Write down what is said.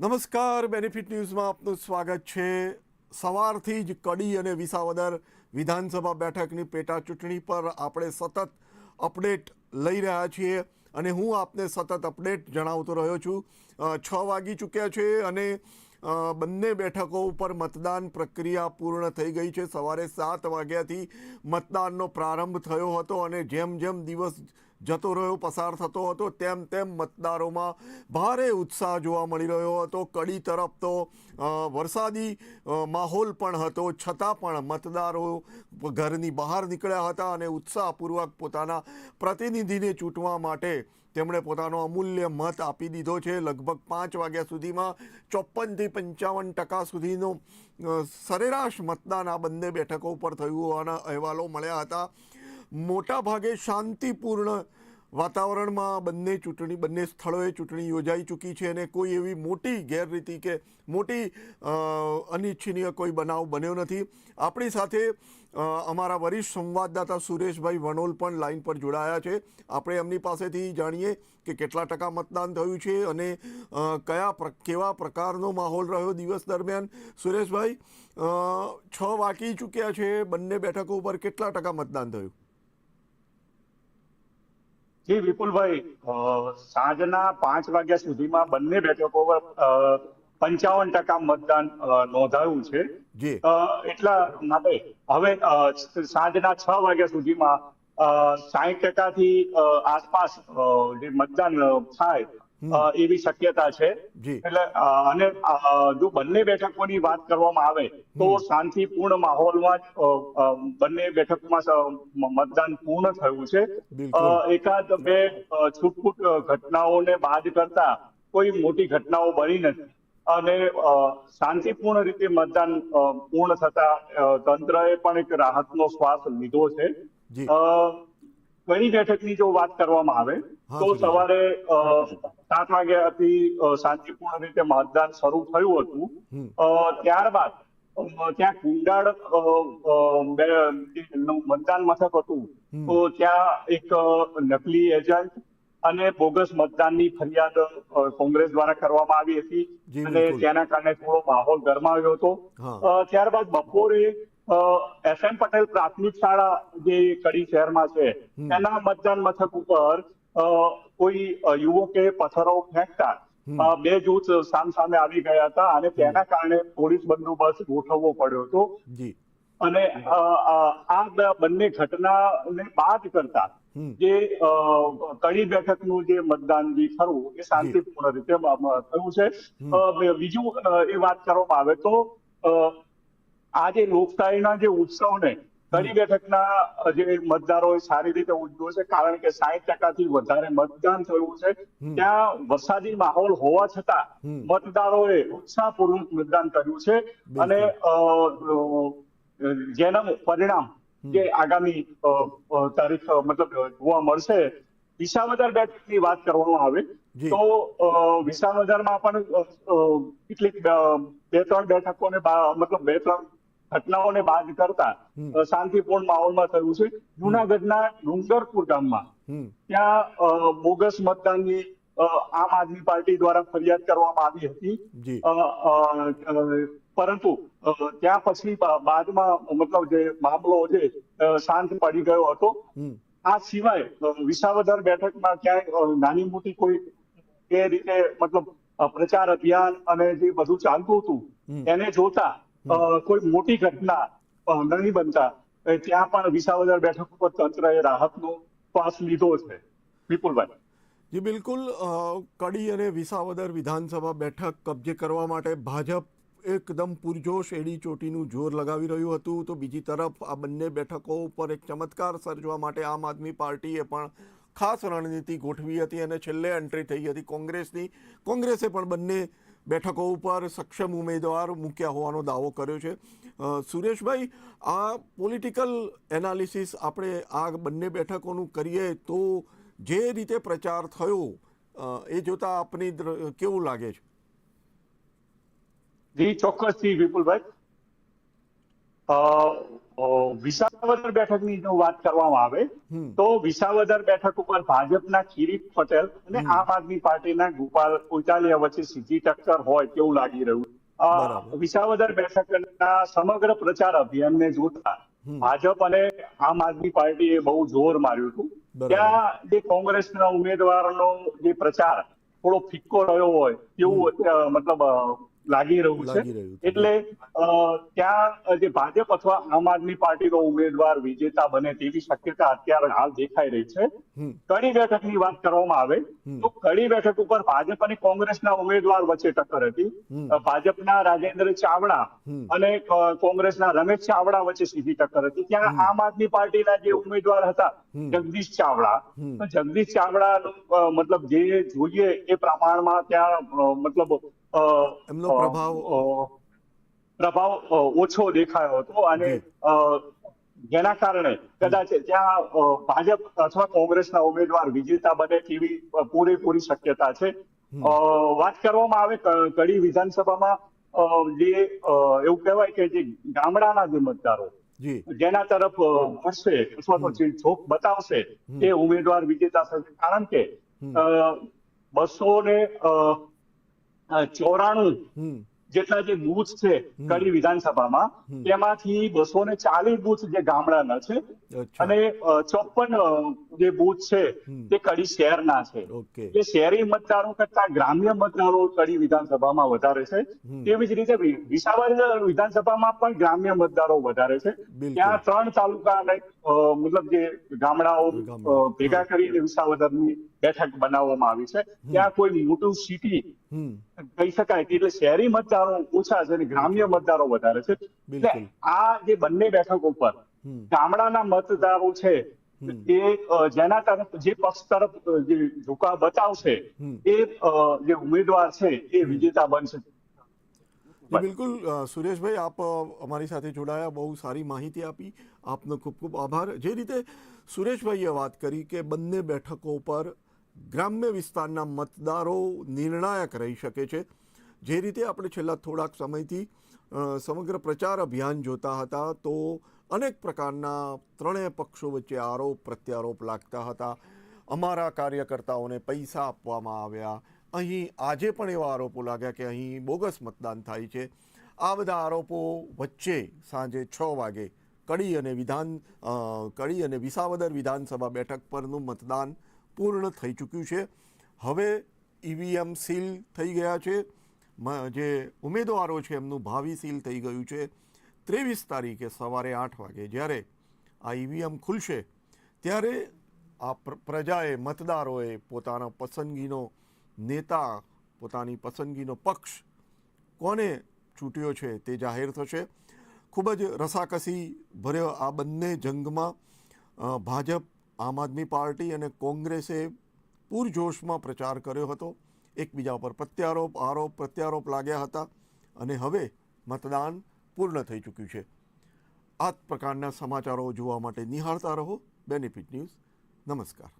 નમસ્કાર બેનિફિટ ન્યૂઝમાં આપનું સ્વાગત છે. સવારથી જ કડી અને વિસાવદર વિધાનસભા બેઠકની પેટા ચૂંટણી પર આપણે સતત અપડેટ લઈ રહ્યા છીએ અને હું આપને સતત અપડેટ જણાવતો રહ્યો છું. છ વાગી ચૂક્યા છે અને બંને બેઠકો ઉપર મતદાન પ્રક્રિયા પૂર્ણ થઈ ગઈ છે. સવારે સાત વાગ્યાથી મતદાનનો પ્રારંભ થયો હતો અને જેમ જેમ દિવસ જતો રહ્યો, પસાર થતો હતો, તેમ તેમ મતદારોમાં ભારે ઉત્સાહ જોવા મળી રહ્યો હતો. કડી તરફ તો વરસાદી માહોલ પણ હતો. છતાં પણ મતદારો ઘરની બહાર નીકળ્યા હતા અને ઉત્સાહપૂર્વક પોતાના પ્રતિનિધિને ચૂંટવા માટે તેમણે પોતાનો અમૂલ્ય મત આપી દીધો છે. લગભગ પાંચ વાગ્યા સુધીમાં ચોપનથી પંચાવન ટકા સુધીનો સરેરાશ મતદાન આ બંને બેઠકો ઉપર થયું હોવાના અહેવાલો મળ્યા હતા. મોટા ભાગે શાંતિપૂર્ણ વાતાવરણમાં બંને ચૂંટણી, બંને સ્થળોએ ચૂંટણી યોજાઈ ચૂકી છે અને કોઈ એવી મોટી ગેરરીતિ કે મોટી અનિચ્છનીય કોઈ બનાવ બન્યો નથી. આપણી સાથે અમારા વરિષ્ઠ સંવાદદાતા સુરેશભાઈ વણોલ પણ લાઈન પર જોડાયા છે. આપણે એમની પાસેથી જાણીએ કે કેટલા ટકા મતદાન થયું છે અને કયા કેવા પ્રકારનો માહોલ રહ્યો દિવસ દરમિયાન. સુરેશભાઈ છ વાકી ચૂક્યા છે. બંને બેઠકો ઉપર કેટલા ટકા મતદાન થયું? જી વિપુલભાઈ સાંજના પાંચ વાગ્યા સુધીમાં બંને બેઠકો પર પંચાવન ટકા મતદાન નોંધાયું છે. એટલા માટે હવે સાંજના છ વાગ્યા સુધીમાં સાહીઠ ટકાથી આસપાસ જે મતદાન થાય એવી શક્યતા છે. એટલે અને જો બંને બેઠકોની વાત કરવામાં આવે તો શાંતિપૂર્ણ માહોલમાં બંને બેઠકોમાં મતદાન પૂર્ણ થયું છે. એકાદ બે અ, ઘટનાઓને બાદ કરતા કોઈ મોટી ઘટનાઓ બની નથી. અને શાંતિપૂર્ણ રીતે મતદાન પૂર્ણ થતા તંત્રએ પણ એક રાહતનો શ્વાસ લીધો છે. ઘણી બેઠકની જો વાત કરવામાં આવે તો સવારે સાત વાગ્યાથી શાંતિપૂર્ણ રીતે મતદાન શરૂ થયું હતું. ત્યારબાદ ત્યાં કુંડાળ મતદાન મથક હતું. તો ત્યાં એક નકલી એજન્ટ અને બોગસ મતદાનની ફરિયાદ કોંગ્રેસ દ્વારા કરવામાં આવી હતી. અને. તેના કારણે થોડો માહોલ ગરમાવ્યો હતો. ત્યારબાદ બપોરે એસ એમ પટેલ પ્રાથમિક શાળા જે કડી શહેરમાં છે એના તેના મતદાન મથક ઉપર કોઈ યુવકે પથ્થરો ફેંકતા બે જૂથ સામ સામે આવી ગયા હતા અને તેના કારણે પોલીસ બંદોબસ્ત ગોઠવવો પડ્યો હતો. અને આ બંને ઘટનાને બાદ કરતા જે કડી બેઠકનું જે મતદાન જે થયું એ શાંતિપૂર્ણ રીતે થયું છે. બીજું એ વાત કરવામાં આવે તો અ, આ જે લોકશાહીના જે ઉત્સવને કડી બેઠકના જે મતદારો સારી રીતે ઉજવ્યો છે કારણ કે સાહીઠ ટકાથી વધારે મતદાન થયું છે. ત્યાં વરસાદી માહોલ હોવા છતાં. મતદારોએ ઉત્સાહપૂર્વક મતદાન કર્યું છે. અને અ, પરિણામ જે આગામી તારીખ મતલબ જોવા મળશે વિસાવદર બેઠકની વાત કરવામાં આવે તો વિસાવદરમાં પણ કેટલીક બે ત્રણ બેઠકોને મતલબ બે ત્રણ ઘટનાઓને બાદ કરતા શાંતિપૂર્ણ માહોલમાં થયું છે. જુનાગઢના ડુંગરપુર ગામમાં ત્યાં બોગસ મતદાનની આમ આદમી પાર્ટી દ્વારા ફરિયાદ કરવામાં આવી હતી. પરંતુ ત્યાં પછી બાદમાં મતલબ જે મામલો છે શાંત પડી ગયો હતો. આ સિવાય વિસાવદર બેઠકમાં ક્યાંય નાની મોટી કોઈ એ રીતે મતલબ પ્રચાર અભિયાન અને જે બધું ચાલતું હતું એને જોતા કોઈ મોટી ઘટના નહીં બનતા ત્યાં પણ વિસાવદર બેઠક ઉપર તંત્રએ રાહતનો પાસ લીધો છે. વિપુલભાઈ. જી, બિલકુલ કડી અને વિસાવદર વિધાનસભા બેઠક કબજે કરવા માટે ભાજપ એકદમ પૂરજોશ એડી ચોટીનું જોર લગાવી રહ્યું હતું. તો બીજી તરફ આ બંને બેઠકો ઉપર એક ચમત્કાર સર્જવા માટે આમ આદમી પાર્ટીએ પણ ખાસ રણનીતિ ગોઠવી હતી અને છેલ્લે એન્ટ્રી થઈ હતી કોંગ્રેસની. કોંગ્રેસે પણ બંને બેઠકો ઉપર સક્ષમ ઉમેદવાર મૂક્યા હોવાનો દાવો કર્યો છે. સુરેશભાઈ, આ પોલિટિકલ એનાલિસિસ આપણે આ બંને બેઠકોનું કરીએ તો જે રીતે પ્રચાર થયો એ જોતા આપની કેવું લાગે છે? જી, ચોક્કસથી વિપુલભાઈ. વિસાવદર બેઠકની જો વાત કરવામાં આવે તો વિસાવદર બેઠક ઉપર ભાજપના કિરીટ પટેલ અને આમ આદમી પાર્ટીના ગોપાલ કોચાલિયા વચ્ચે સીધી ટક્કર હોય તેવું લાગી રહ્યું વિસાવદર બેઠકના સમગ્ર પ્રચાર અભિયાનને જોતા ભાજપ અને આમ આદમી પાર્ટીએ બહુ જોર માર્યું હતું. ત્યાં જે કોંગ્રેસના ઉમેદવારનો જે પ્રચાર થોડો ફિક્કો રહ્યો હોય તેવું મતલબ લાગી રહ્યું છે. એટલે ત્યાં જે ભાજપ અથવા આમ આદમી પાર્ટીનો ઉમેદવાર વિજેતા બને તેવી શક્યતા અત્યારે હાલ દેખાઈ રહી છે. કડી બેઠકની વાત કરવામાં આવે તો કડી બેઠક ઉપર ભાજપ અને કોંગ્રેસના ઉમેદવાર વચ્ચે ટક્કર હતી. ભાજપના રાજેન્દ્ર ચાવડા અને કોંગ્રેસના રમેશ ચાવડા વચ્ચે સીધી ટક્કર હતી. ત્યાં આમ આદમી પાર્ટીના જે ઉમેદવાર હતા જગદીશ ચાવડા. તો જગદીશ ચાવડાનું અ, મતલબ જે જોઈએ એ પ્રમાણમાં ત્યાં મતલબ એમનો પ્રભાવ- પ્રભાવ ઓછો દેખાયો હતો અને જેના કારણે કદાચ ત્યાં ભાજપ અથવા કોંગ્રેસના ઉમેદવાર વિજેતા બને તેવી પૂરેપૂરી શક્યતા છે વાત કરવામાં આવે કડી વિધાનસભામાં જે એવું કહેવાય કે જે ગામડાના જે મતદારો જેના તરફ હશે અથવા તો જે ઝોક બતાવશે તે ઉમેદવાર વિજેતા થશે કારણ કે બસો ને ચોરાણું જેટલા જે બૂથ છે કડી વિધાનસભામાં. તેમાંથી બસો ને ચાલીસ બૂથ જે ગામડાના છે અને ચોપન જે બૂથ છે તે કડી શહેરના છે. ઓકે. શહેરી મતદારો કરતા ગ્રામ્ય મતદારો કડી વિધાનસભામાં વધારે છે. તેવી જ રીતે વિસાવદર વિધાનસભામાં પણ ગ્રામ્ય મતદારો વધારે છે. ત્યાં ત્રણ તાલુકા મતલબ જે ગામડાઓ ભેગા કરીને વિસાવદરની બેઠક બનાવવામાં આવી છે. ત્યાં કોઈ મોટું સિટી કહી શકાય એટલે શહેરી મતદારો ઓછા છે અને ગ્રામ્ય મતદારો વધારે છે. એટલે આ જે બંને બેઠક ઉપર ગામડાના મતદારો છે એ જેના તરફ જે પક્ષ તરફ જે ઝુકાવ બતાવશે. એ જે ઉમેદવાર છે એ વિજેતા બનશે. બિલકુલ. સુરેશભાઈ આપ અમારી સાથે જોડાયા બહુ સારી માહિતી આપી. આપનો ખૂબ ખૂબ આભાર. જે રીતે સુરેશભાઈએ વાત કરી કે બંને બેઠકો પર ગ્રામ્ય વિસ્તારના મતદારો નિર્ણાયક રહી શકે છે. જે રીતે આપણે છેલ્લા થોડાક સમયથી સમગ્ર પ્રચાર અભિયાન જોતા હતા, તો અનેક પ્રકારના ત્રણેય પક્ષો વચ્ચે આરોપ, પ્રત્યારોપ લાગતા હતા. અમારા કાર્યકર્તાઓને પૈસા આપવામાં આવ્યા. અહીં આજે પણ એવા આરોપો લાગ્યા કે અહીં બોગસ મતદાન થાય છે. આ બધા આરોપો વચ્ચે સાંજે છ વાગે કડી અને વિધાન કડી અને વિસાવદર વિધાનસભા બેઠક પરનું મતદાન પૂર્ણ થઈ ચૂક્યું છે. હવે ઈવીએમ સીલ થઈ ગયા છે. જે ઉમેદવારો છે એમનું ભાવિ સીલ થઈ ગયું છે. ત્રેવીસ તારીખે સવારે આઠ વાગે જ્યારે આ ઈવીએમ ખુલશે, ત્યારે આ પ્ર- પ્રજાએ, મતદારોએ પોતાના પસંદગીનો નેતા, પોતાની પસંદગીનો પક્ષ કોને ચૂંટ્યો છે તે જાહેર થશે. ખૂબ જ રસાકસી ભર્યો આ બંને જંગમાં ભાજપ આમ આદમી પાર્ટી અને કોંગ્રેસે પૂરજોશમાં પ્રચાર કર્યો હતો. એકબીજા પર પ્રત્યારોપ, આરોપ, પ્રત્યારોપ લાગ્યા હતા અને હવે મતદાન પૂર્ણ થઈ ચૂક્યું છે. આ પ્રકારના સમાચારો જોવા માટે નિહાળતા રહો. બેનિફિટ ન્યૂઝ નમસ્કાર.